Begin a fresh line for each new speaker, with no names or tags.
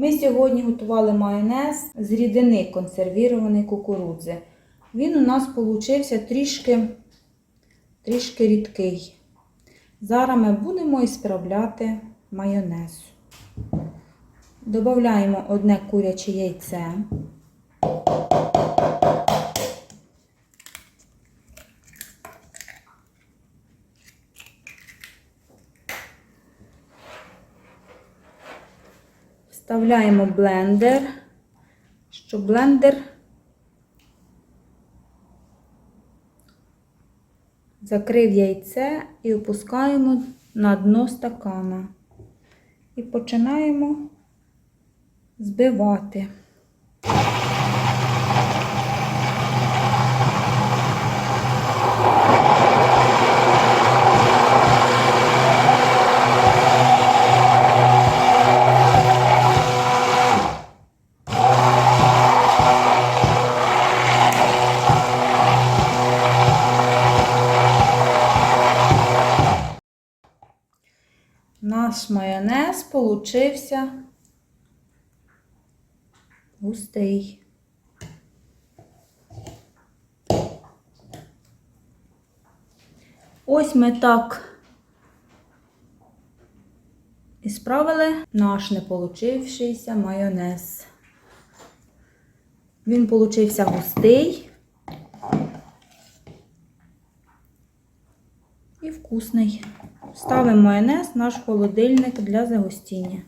Ми сьогодні готували майонез з рідини консервірованої кукурудзи. Він у нас получився трішки, трішки рідкий. Зараз ми будемо ісправляти майонез. Додаємо одне куряче яйце. Вставляємо блендер, щоб блендер закрив яйце і опускаємо на дно стакана. І починаємо збивати. Наш майонез получився густий. Ось ми так і справили наш не получившийся майонез. Він получився густий і вкусний. Ставимо майонез в наш холодильник для загустіння.